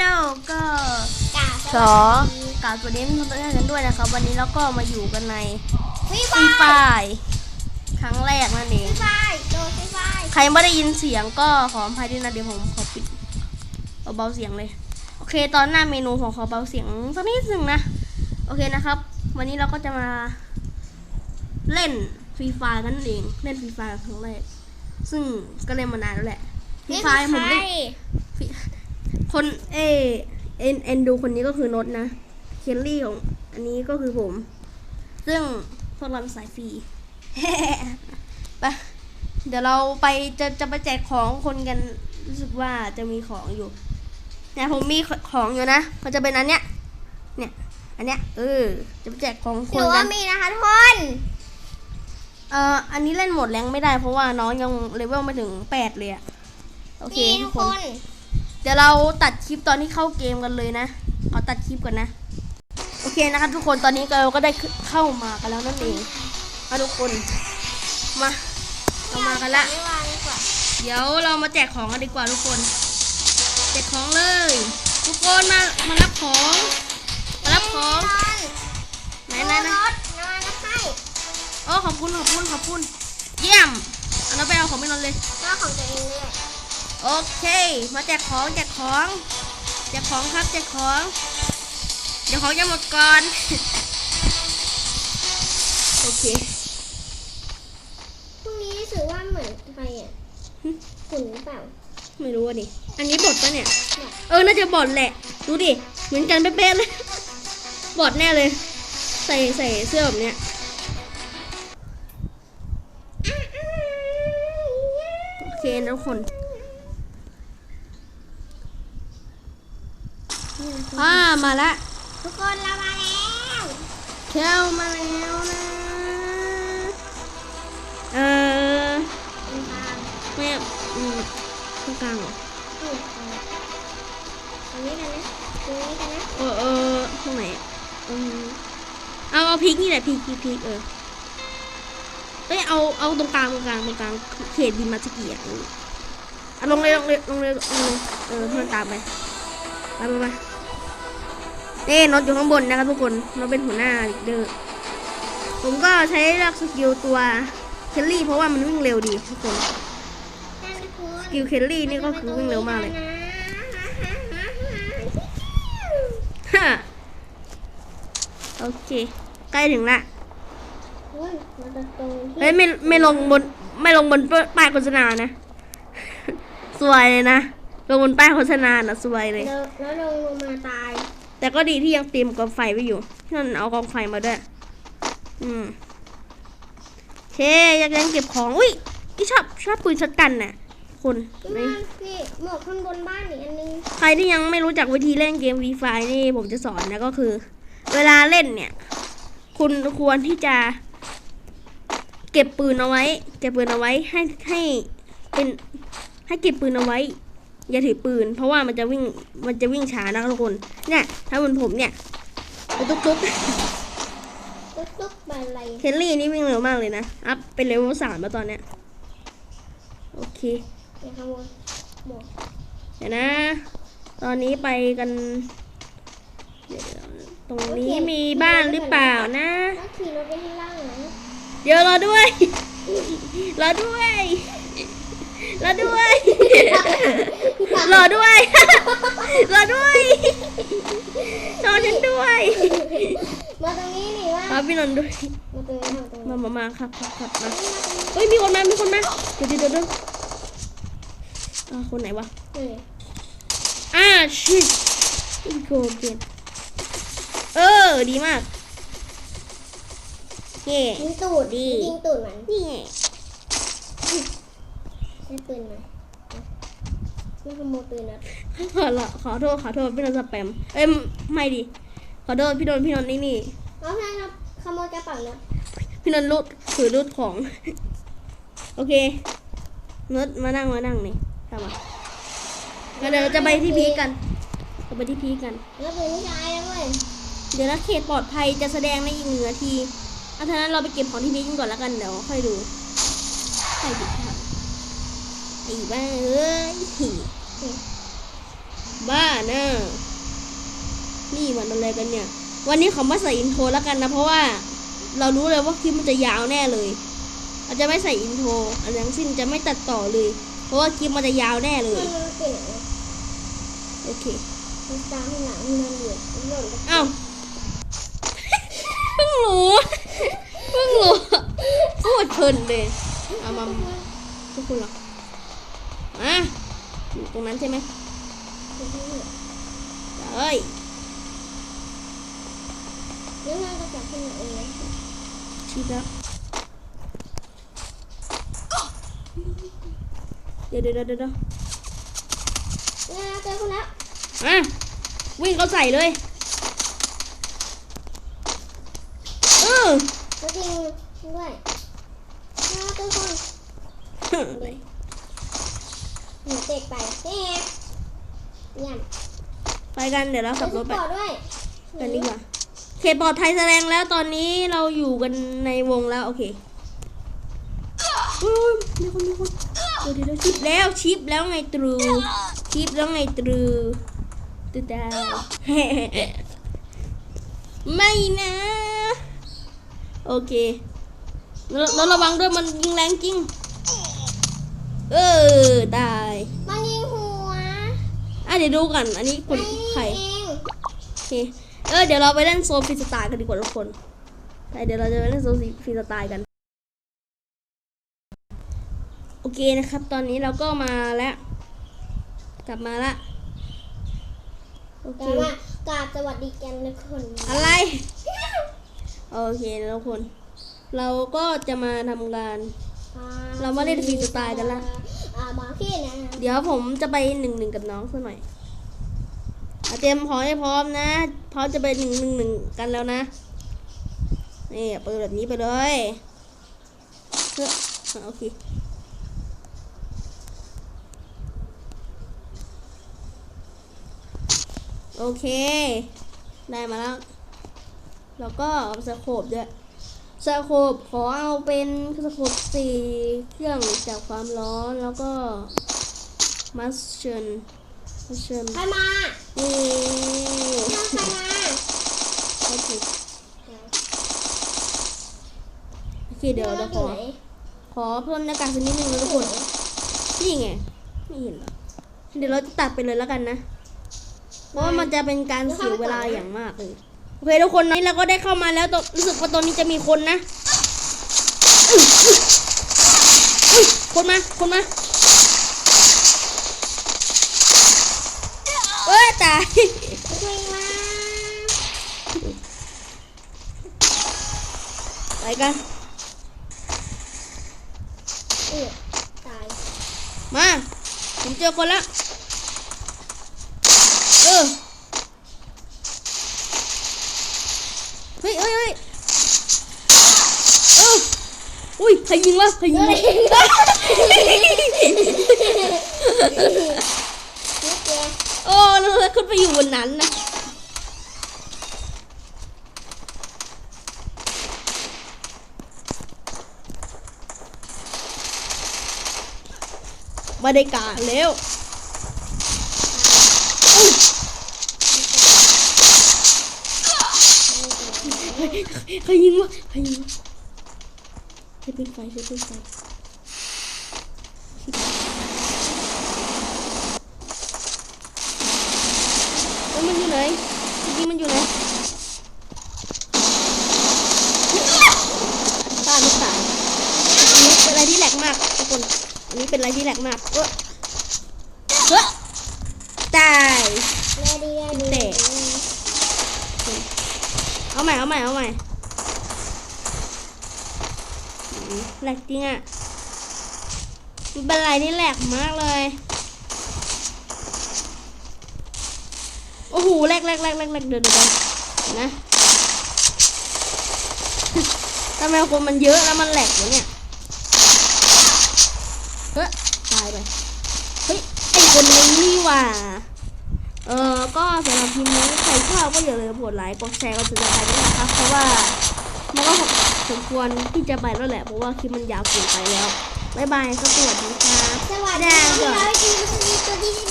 เราก็กาขอกล่าวสวัสดีทุกท่านกันด้วยนะครับ วันนี้เราก็มาอยู่กันในฟรีฟไฟรีไฟร์ครั้งแรกนั่นเอฟงรีไฟร์โดนฟรีไฟร์ใครไม่ได้ยินเสียงก็ขออภัยด้วยนะเดี๋ยวผมขอปิดเบาๆเสียงเลย โอเค ตอนหน้าเมนูผมขอเบาเสียงสักนิดหนึ่งนะ โอเคนะครับ วันนี้เราก็จะมาเล่นฟรีไฟกันนั่นเองเล่นฟรีไฟครั้งแรกซึ่งก็เล่นมานานแล้วแหละฟรีไฟผมเล่น คนเอเอ็นเอ็นดูคนนี้ก็คือนดนะเคลลี่ของอันนี้ก็คือผม ซึ่งพวกเราเป็นสายฟรีไปเดี๋ยวเราไปจะจะไปแจกของคนกันรู้สึกว่าจะมีของอยู่เนี่ยผมมีของอยู่นะมันจะเป็นอันเนี้ยเนี่ยอันเนี้ยเออจะไปแจกของหคนูนกัว่านมีนะคะทุกคนเอ่ออันนี้เล่นหมดแรงไม่ได้เพราะว่าน้องยังเลเวลไม่ถึงแปดเลยอะโอเคมีทุทุกกคคนน เดี๋ยวเราตัดคลิปตอนที่เข้าเกมกันเลยนะ เอาตัดคลิปก่อนนะ โอเคนะครับทุกคนตอนนี้เราก็ได้เข้ามากันแล้วนั่นเองมาทุกคน มาเรามากันละ เดี๋ยวเรามาแจกของกันดีกว่าทุกคน แจกของเลย ทุกคนมามารับของมารับของไหนไหนไหนะโอ้ขอบคุณขอบคุณขอบคุณ เยี่ยมเอาเราไปเอาของไม่นอนเลยรถของตัวเองเลย โอเค มาแจกของแจกของแจกของครับแจกของ เดี๋ยวของจะหมดก่อน โอเคพรุ่งนี้รู้สึกว่าเหมือนใครอะหึขุนหรือเปล่า ไม่รู้อะดิ อันนี้บอดปะเนี่ยบอทเออ น่าจะบอดแหละ ดูดิ เหมือนกันเป๊ะๆเลย บอดแน่เลย ใส่ใส่เสื้อแบบเนี้ยโอเคนะทุกคน อ่ามาละทุกคนเรามาแล้วเข้ามาแล้วนะเออเป็นทางไม่อืมตรงกลางเหรออืมตรงนี้กันนะตรงนี้กันนะเออเออตรงไหนอะอืมเอาเอาพริกนี่แหละพริกพริกพริกเออเอ้ยเอาเอาตรงกลางตรงกลางตรงกลางเขตบินมาสกีอะเอาลงเลยลงเลยลงเลยลงเลยเออเพื่อนตามไปไปไปไป นี่นดอยู่ข้างบนนะครับทุกคนนดเป็นหัวหน้าเด้อผมก็ใช้ลือกสกิลตัวเคลลี่เพราะว่ามันวิ่งเร็วดีทุกคนสกิลเคลลี่นี่ก็คือวิ่งเร็วมากเลยฮะโอเคใกล้ถึงละเฮ้ยไม่ไม่ลงบนไม่ลงบนป้ายโฆษณานะ สวยเลยนะ ลงบนป้ายโฆษณานะสวยเลย แล้วลงลงมาตาย แต่ก็ดีที่ยังเตรียมกองไฟไว้อยู่ที่นั่นเอากองไฟมาด้วย อืมโอเคยังยังเก็บของ อุ้ยที่ชอบชอบปืนช็อตกันน่ะ คนพี่นี่มันพี่หมวกข้างบนบ้านอีกอันนึง ใครที่ยังไม่รู้จักวิธีเล่นเกม v ีไฟนี่ผมจะสอนนะก็คือ เวลาเล่นเนี่ย คุณควรที่จะ เก็บปืนเอาไว้ เก็บปืนเอาไว้ให้ให้เป็นให้เก็บปืนเอาไว้ อย่าถือปืน เพราะว่ามันจะวิ่งมันจะวิ่งช้านะครับทุกคน เนี่ยถ้าเหมือนผมเนี่ยตุ๊กตุ๊กตุ๊กตุ๊กไปอะไรเคลลี่นี่วิ่งเร็วมากเลยนะ อัพเป็นเลเวลสามแล้วตอนเนี้ยโอเคในขโมยหมวกเดี๋ยวนะ ตอนนี้ไปกันเดี๋ยวตรงนี้มีบ้านหรือเปล่านะถ้าขี่รถไปข้างล่างนะเดี๋ยวรอด้วยรอด้วยรอด้วย รอด้วย รอด้วยรอฉันด้วยมาตรงนี้นี่ว่าครับพี่นนท์ด้วย มาตรงนี้มาตรงนี้มามามาครับครับครับมาเฮ้ยมีคนมามีคนมาเดี๋ยวเดี๋ยวเดี๋ยวเดี๋ยวอ่าคนไหนวะนี่อ่าชิอีโกเกนเออดีมากเย่ยิงตูดดียิงตูดมันนี่ไงใช้ปืนมัน ไม่ขโมยปืนนะขอละขอโทษขอโทษพี่นนท์สแปมเอ้ยไม่ดิขอโทษพี่นนท์พี่นนท์นี่นี่เอาให้ครับขโมยกระเป๋านะพี่นนท์รูดถือรูดของโอเคนดมานั่งมานั่งนี่ตามมางั้นเดี๋ยวเราจะไปที่พีคกันเราไปที่พีคกันแล้วปืนผู้ชายนะเว้ยเดี๋ยวนะเขตปลอดภัยจะแสดงในอีกหนึ่งนาทีเอาท่านั้นเราไปเก็บของที่พีคกันก่อนแล้วกันเดี๋ยวค่อยดูใครผิดพลาดไอ้บ้าเอ้ยบ้านะนี่มันอะไรกันเนี่ย วันนี้เขาไม่ใส่อินโทรแล้วกันนะ เพราะว่าเรารู้เลยว่าคลิปมันจะยาวแน่เลยเราจะไม่ใส่อินโทรอันทั้งสิ้นจะไม่ตัดต่อเลย เพราะว่าคลิปมันจะยาวแน่เลมัยนมันเป็นอะไรโอเคมันตามหลังมันเหลือมันหล่นไปอ้าวเพิ่งรู้เพิ่งรู้พูดเพลินเลยเอามาทุกคนเหรอ อะอยู่ตรงนั้นใช่ไหมเอ้ยแล้วมันก็จับขึ้นมาเองนะชิดแล้วเดี๋ยวเดี๋ยวเดี๋ยวเดี๋ยวเนี่ยเจอคนแล้วอะวิ่งเขาใส่เลยเออแล้วจริงด้วยเนี่ยเจอคนห นูเตะไปนี่ไงเยี่ยมไปกันเดี๋ยวเราขับรถไปต่อด้วยกันดีกว่าเขตปลอดภัยแสดงแล้วตอนนี้เราอยู่กันในวงแล้วโอเคอุ้ยมีคนมีคนเดี๋ยวเดี๋ยวเดี๋ยวชิปแล้วชิปแล้วไงตรูชิปแล้วไงตรูตุ๊ดดาวไม่นะ โอเคแล้วแล้วระวังด้วยมันยิงแรงจริง เออตายมันยิงหัวอะเดี๋ยวดูกันอันนี้คนใครเองโอเคเออเดี๋ยวเราไปเล่นโซนฟรีสไตล์กันดีกว่าทุกคนไปเดี๋ยวเราจะไปเล่นโซนฟรีสไตล์กัน โอเคนะครับ ตอนนี้เราก็มาแล้ว กลับมาละโอเคแต่ว่ากราบสวัสดีกันทุกคนอะไร โอเคนะทุกคน เราก็จะมาทำการ เรามาเล่นฟรีสไตล์กันละ อ่าบางที่นะเดี๋ยวผมจะไปหนึ่งหนึ่งกับน้องสักหน่อยอะเตรียมพร้อมให้พร้อมนะ พร้อมจะไปหนึ่งหนึ่งหนึ่งกันแล้วนะ นี่เปิดแบบนี้ไปเลยเฮ้ยอะโอเคโอเค ได้มาแล้ว แล้วก็เอาสโคบด้วย สโคบขอเอาเป็นสโคบสี่เครื่องจากความร้อนแล้วก็มัสเชนมัสเชนใครมานี่ใครมาโอเคโอเคเดี๋ยวเดี๋ยวขอขอเพิ่มหน้ากากสักนิดนึงนะทุกคนนี่ไงไม่เห็นเหรอเดี๋ยวเราจะตัดไปเลยแล้วกันนะ เพราะว่ามันจะเป็นการเสียเวลาอย่างมากเลย โอเคทุกคนนี้เราก็ได้เข้ามาแล้วตอนรู้สึกว่าตอนนี้จะมีคนนะอุ๊ยอุ๊ยคนมา คนมาเอ้ยตายใครมาไปกันเออตาย มา ผมเจอคนแล้ว เออ เฮ้ยเฮ้ยเฮ้ยเอออุ้ย ใครยิงวะใครยิงวะโอ้แล้วเราขึ้นไปอยู่บนนั้นนะมาได้กาแล้วใครยิงวะใครยิงวะ ใช้เป็นไฟใช้เป็นไฟแล้วมันอยู่ไหนจริงๆมันอยู่ไหนตายไม่ตายอันนี้เป็นอะไรที่แหลกมากทุกคน อันนี้เป็นอะไรที่แหลกมากเออเฮ้ยตายแม่ดีแม่ดีเอาใหม่เอาใหม่เอาใหม่อืม แหลกจริงอะมันเป็นอะไรที่แหลกมากเลย โอ้โหแหลกแหลกแหลกแหลกแหลกเดี๋ยวเดี๋ยวเดี๋ยวนะทำไมคนมันเยอะแล้วมันแหลกวะเนี่ยเฮ้ยตายไป เฮ้ย ไอคนนี้นี่ว่าเออก็สำหรับคลิปนี้ใครชอบก็อย่าลืมกดไลค์ กดแชร์ กดติดตามด้วยนะครับ เพราะว่า มันก็สมควรที่จะไปแล้วแหละเพราะว่าคลิปมันยาวเกินไปแล้วบ๊ายบายครับสวัสดีครับสวัสดีค่ะที่เราไปกินตัวที่